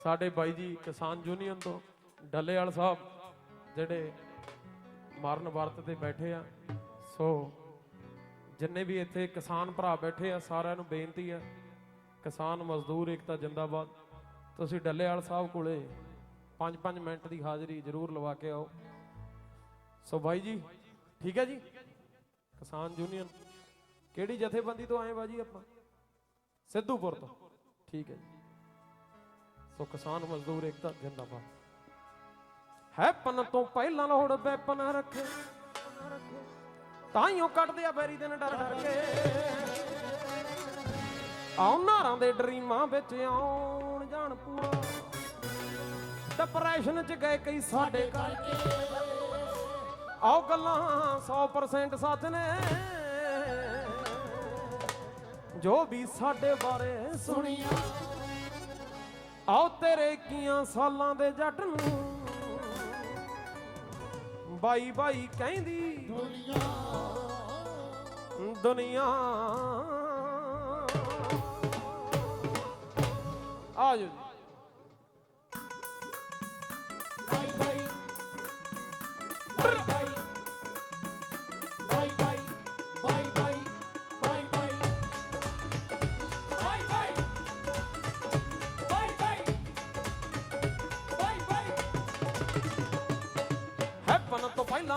ਸਾਡੇ ਬਾਈ ਜੀ ਕਿਸਾਨ ਯੂਨੀਅਨ ਤੋਂ, ਡੱਲੇਵਾਲ ਸਾਹਿਬ, ਜਿਹੜੇ ਮਰਨ ਵਰਤ ਤੇ ਬੈਠੇ ਆ। ਸੋ ਜਿੰਨੇ ਵੀ ਇੱਥੇ ਕਿਸਾਨ ਭਰਾ ਬੈਠੇ ਆ, ਸਾਰਿਆਂ ਨੂੰ ਬੇਨਤੀ ਆ, ਕਿਸਾਨ ਮਜ਼ਦੂਰ ਏਕਤਾ ਜਿੰਦਾਬਾਦ। ਤੁਸੀਂ ਡੱਲੇਵਾਲ ਸਾਹਿਬ ਕੋਲੇ 5-5 ਮਿੰਟ ਦੀ ਹਾਜ਼ਰੀ ਜ਼ਰੂਰ ਲਵਾ ਕੇ ਆਓ। ਸੋ ਬਾਈ ਜੀ, ਠੀਕ ਹੈ ਜੀ? ਕਿਸਾਨ ਯੂਨੀਅਨ, ਕਿਹੜੀ ਜਥੇਬੰਦੀ ਤੋਂ ਆਏ ਬਾਜੀ ਆਪਾਂ? ਸਿੱਧੂਪੁਰ ਤੋਂ। ਠੀਕ ਹੈ ਜੀ। ਸੋ ਕਿਸਾਨ ਮਜ਼ਦੂਰ ਏਕਤਾ, ਜਿੰਦਾਬਾਦ। ਹੈ ਪਨ ਤੋਂ ਪਹਿਲਾਂ ਲੋੜ ਵੈਪਨ ਰੱਖੇ। ਤਾਈਓ ਕੱਢਦੇ ਆ ਬੈਰੀ ਦਿਨ ਡਰ ਡਰ ਕੇ। ਆਉ ਦੇ ਡਰੀਮਾਂ ਵਿੱਚ ਆਉਣ ਜਾਣ ਪੂਰਾ। ਡਿਪਰੈਸ਼ਨ ਚ ਗਏ ਕਈ ਸਾਡੇ ਕਰਕੇ। ਆਓ ਗੱਲਾਂ 100% ਸੱਚ ਨੇ। ਜੋ ਵੀ ਸਾਡੇ ਬਾਰੇ ਸੁਣੀਆਂ। ਆਓ ਤੇਰੇ ਕੀਆਂ ਸਾਲਾਂ ਦੇ ਜੱਟ ਨੂੰ। ਬਾਈ ਬਾਈ ਕਹਿੰਦੀ ਦੁਨੀਆ। ਆ ਜਾਓ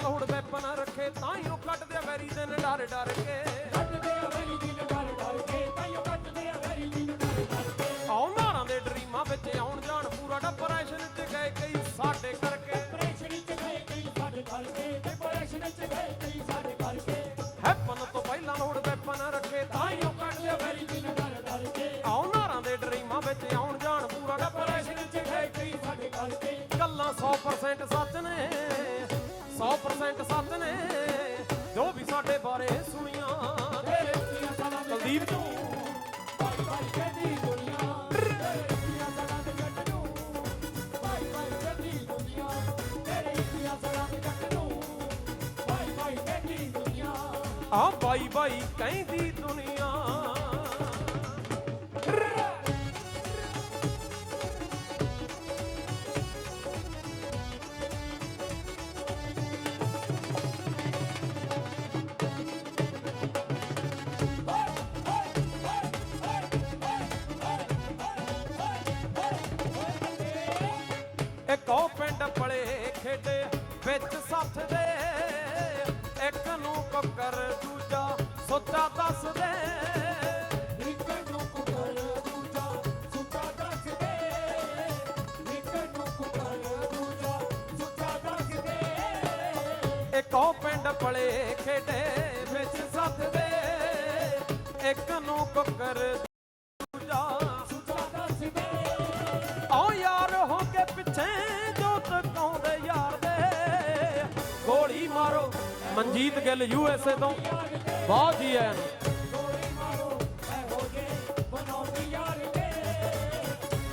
ਤੋਂ ਪਹਿਲਾਂ ਲੋੜ ਵੈਪਨ ਰੱਖੇ, ਤਾਂ ਹੀ ਉਹ ਕੱਟਦੇ ਆ ਵੈਰੀ ਦੇ ਨੇ ਡਰ ਡਰ ਕੇ। 100% ਸੱਚ ਨੇ, ਜੋ ਵੀ ਸਾਡੇ ਬਾਰੇ ਸੁਣੀਆਂ। ਤੇਰੇ ਕੁਲਦੀਪ ਤੂੰ ਆ ਬਾਈ ਬਾਈ ਕਹਿੰਦੀ ਦੁਨੀਆ। ਪਲੇ ਖੇਡੇ ਵਿੱਚ ਦੇ। ਇੱਕ ਨੂੰ ਕੁੱਕਰ ਦੂਜਾ ਓ ਯਾਰ ਹੋ ਕੇ ਪਿੱਛੇ ਜੋਤ ਕਾਉਂਦੇ ਯਾਰ ਦੇ? ਗੋਲੀ ਮਾਰੋ Manjeet Gill U S A ਤੋਂ। ਬਹੁਤ ਜੀ ਐਨ।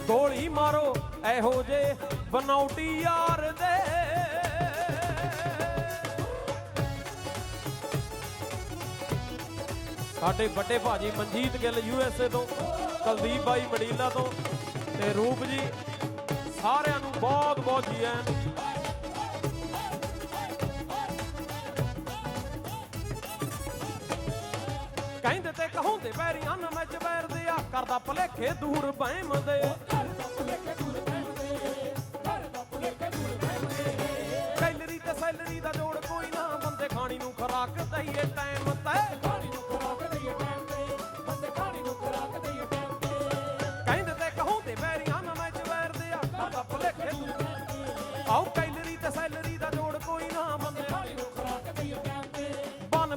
ਗੋਲੀ ਮਾਰੋ ਇਹੋ ਜੇ ਬਨੌਟੀ ਯਾਰ ਦੇ। ਸਾਡੇ ਵੱਡੇ ਭਾਜੀ Manjeet Gill U S A ਤੋਂ, ਕੁਲਦੀਪ ਬਾਈ ਮੜੀਲਾ ਤੋਂ ਤੇ ਰੂਪ ਜੀ ਸਾਰਿਆਂ ਨੂੰ ਬਹੁਤ ਬਹੁਤ ਜੀ ਆਇਆਂ ਕਹਿੰਦੇ ਤੇ ਕਹੋਂਦੇ ਪੈਰੀਆਂ ਨਾ ਮੈਂ ਚਵੈਰਦੇ ਆ, ਕਰਦਾ ਭਲੇਖੇ ਦੂਰ ਬਹਿਮ ਦੇ ਕੈਲਰੀ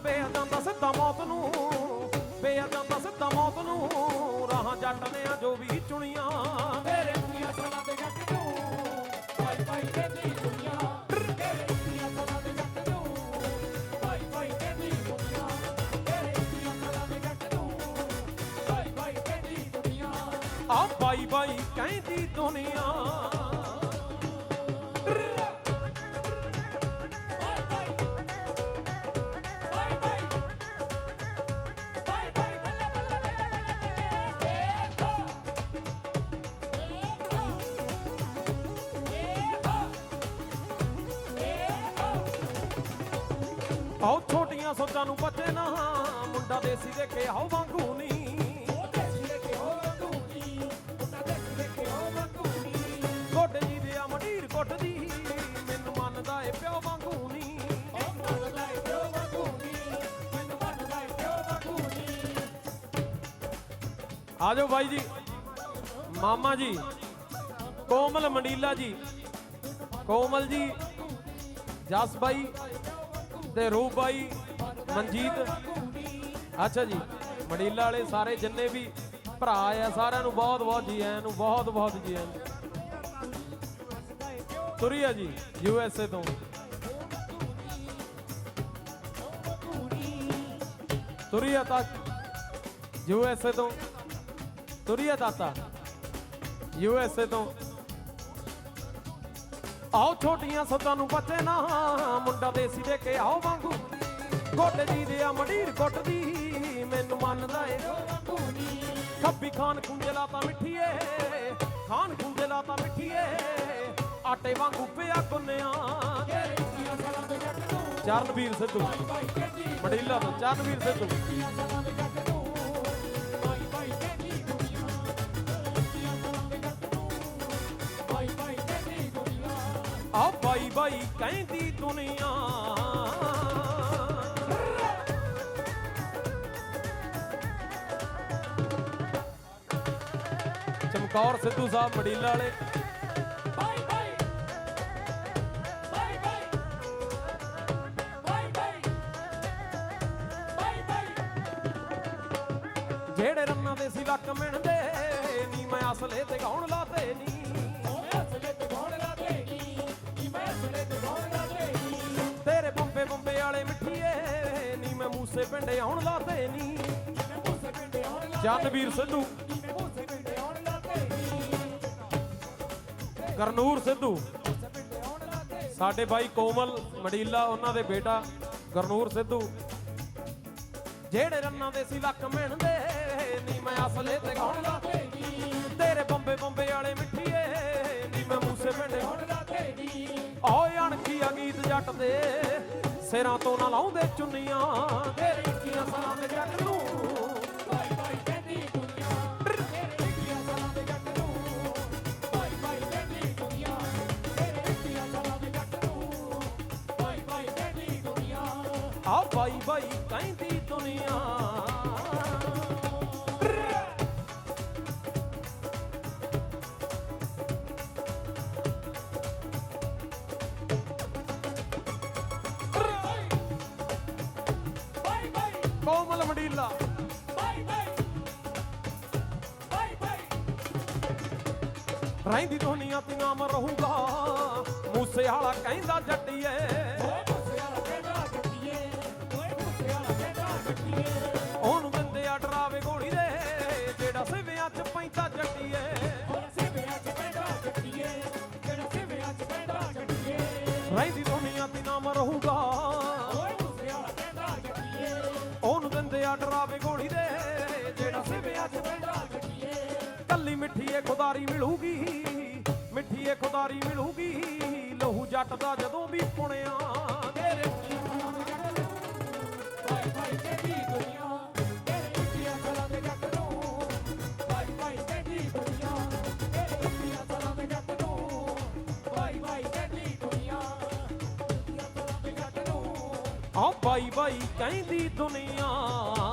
ਬਨ ਬੇਹ ਜਾਂਦਾ ਸਿੱਧਾ ਮੌਤ ਨੂੰ ਬੇਹ ਜਾਂਦਾ ਸਿੱਧਾ ਮੌਤ ਨੂੰ, ਰਾਹਾਂ ਜੱਟ ਨੇ ਆ ਜੋ ਵੀ ਚੁਣੀਆਂ, ਤੇਰੇ ਆ ਬਾਈ ਬਾਈ ਕਹਿੰਦੀ ਦੁਨੀਆ ਆਓ ਛੋਟੀਆਂ ਸੋਚਾਂ ਨੂੰ ਬੱਚੇ ਨਾ ਮੁੰਡਾ ਦੇਸੀ ਦੇ ਕੇ ਆਓ ਵਾਂਗੂ ਨੀ। ਗੋਡੇ ਜੀ ਦੇ ਆ ਮਡੀਰ ਕੁੱਟਦੀ ਮੈਨੂੰ ਮੰਨਦਾ ਏ ਪਿਓ ਵਾਂਗੂ ਨੀ। ਆ ਜਾਓ ਬਾਈ ਜੀ। ਮਾਮਾ ਜੀ। ਕੋਮਲ ਮੰਡੀਲਾ ਜੀ। ਕੋਮਲ ਜੀ। ਜਸ ਬਾਈ। ਤੇ ਰੂਪ ਬਾਈ ਮਨਜੀਤ। ਅੱਛਾ ਜੀ ਮੰਡੀਲਾ ਵਾਲੇ ਸਾਰੇ ਜਿੰਨੇ ਵੀ ਭਰਾ ਆ, ਸਾਰਿਆਂ ਨੂੰ ਬਹੁਤ ਬਹੁਤ ਜੀ ਆਇਆਂ ਨੂੰ, ਬਹੁਤ ਬਹੁਤ ਜੀ ਆਇਆਂ ਨੂੰ। ਤੁਰੀਆ ਜੀ ਯੂ ਐਸ ਏ ਤੋਂ। ਤੁਰੀਆ ਤੱਕ ਯੂ ਐਸ ਏ ਤੋਂ। ਤੁਰੀਆ ਤਾਤਾ ਯੂ ਐਸ ਏ ਤੋਂ। ਆਓ ਛੋਟੀਆਂ ਸੱਤਾਂ ਨੂੰ ਬੱਚੇ ਨਾ, ਮੁੰਡਾ ਦੇਸੀ ਦੇ ਕੇ ਆਓ ਵਾਂਗੂ। ਗੋਡੇ ਦੀ ਦੇ ਆ ਮੰਡੀਰ ਕੁੱਟਦੀ, ਮੈਨੂੰ ਮੰਨਦਾ ਏ ਖੱਬੀ ਖਾਨ ਕੁੰਜਲਾ ਤਾਂ ਮਿੱਠੀਏ, ਖਾਨ ਕੁੰਜਲਾ ਤਾਂ ਮਿੱਠੀਏ। ਆਟੇ ਵਾਂਗੂ ਪਿਆ ਗੁੰਨਿਆ ਚਰਨਵੀਰ ਸਿੱਧੂ ਮੜੀਲਾ ਤੋਂ ਚਰਨਵੀਰ ਸਿੱਧੂ। ਆ ਕਹਿੰਦੀ ਦੁਨੀਆ। ਚਮਕੌਰ ਸਿੱਧੂ ਸਾਹਿਬ ਮੜੀਲਾ ਵਾਲੇ। ਜਿਹੜੇ ਰੰਨਾਂ ਦੇ ਸੀ ਲੱਕ ਮਿਣਦੇ ਨੀ ਮੈਂ ਅਸਲੇ ਤੇ ਗਾਉਣ ਲਾਤੇ ਨੀ। ਪਿੰਡੇ ਆਉਣ ਲਾਤੇ ਨੀ। ਜਨਵੀਰ ਸਿੱਧੂ। ਕਰਨੂਰ ਸਿੱਧੂ। ਸਾਡੇ ਭਾਈ ਕੋਮਲ ਮੜੀਲਾ, ਉਹਨਾਂ ਦੇ ਬੇਟਾ ਗਰਨੂਰ ਸਿੱਧੂ। ਜਿਹੜੇ ਰੰਨਾਂ ਦੇ ਸੀ ਲੱਕ ਮਿਣਦੇ ਨੀ, ਮੈਂ ਅਸਲੇ ਤੇ ਗਾਉਣ ਲਾਤੇ ਤੇਰੇ ਬੰਬੇ ਬੰਬੇ ਵਾਲੇ ਮਿੱਠੀਏ ਨੀ, ਮੈਂ ਮੂਸੇ ਪਿੰਡੇ ਆਉਣ ਓਏ ਅਣਖੀਆ ਗੀਤ ਜੱਟ ਦੇ ਸਿਰਾਂ ਤੋਂ ਨਾ ਲਾਉਂਦੇ ਚੁੰਨੀਆਂ। ਤੇਰੇ ਇੱਕੀਆਂ ਸਾਲਾਂ ਦੇ ਜੱਟ ਨੂੰ। ਆ ਬਾਈ ਬਾਈ ਕਹਿੰਦੀ ਦੁਨੀਆ। ਕੋਮਲ ਰਹਿੰਦੀ ਦੁਨੀਆ ਤੇ ਨਾਮ ਰਹੂਗਾ। ਮੂਸੇ ਵਾਲਾ ਕਹਿੰਦਾ ਜੱਟੀਏ। ਮਿੱਠੀਏ ਖੁਦਾਰੀ ਮਿਲੂਗੀ, ਮਿੱਠੀਏ ਖੁਦਾਰੀ ਮਿਲੂਗੀ, ਲਹੂ ਜੱਟ ਦਾ ਜਦੋਂ ਵੀ ਪੁਣਿਆ ਤੇਰੇ ਆ ਬਾਈ ਬਾਈ ਕਹਿੰਦੀ ਦੁਨੀਆ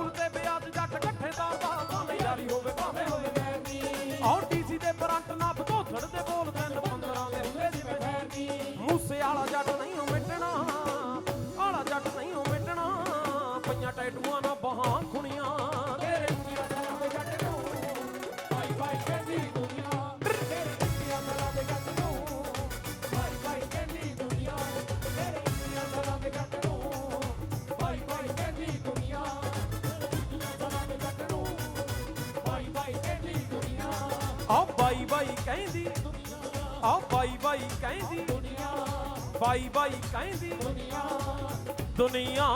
ਨਾ ਬਹਾਂ ਖੁਣੀਆਂ। ਤੇਰੇ ਕੀਆ ਭਾਈ ਭਾਈ ਕਹਿੰਦੀ ਦੁਨੀਆ। ਭਾਈ ਬਾਈ ਬਾਈ ਕਹਿੰਦੀ। ਆ ਬਾਈ ਬਾਈ ਬਾਈ ਕਹਿੰਦੀ। ਦੁਨੀਆ। ਦੁਨੀਆ।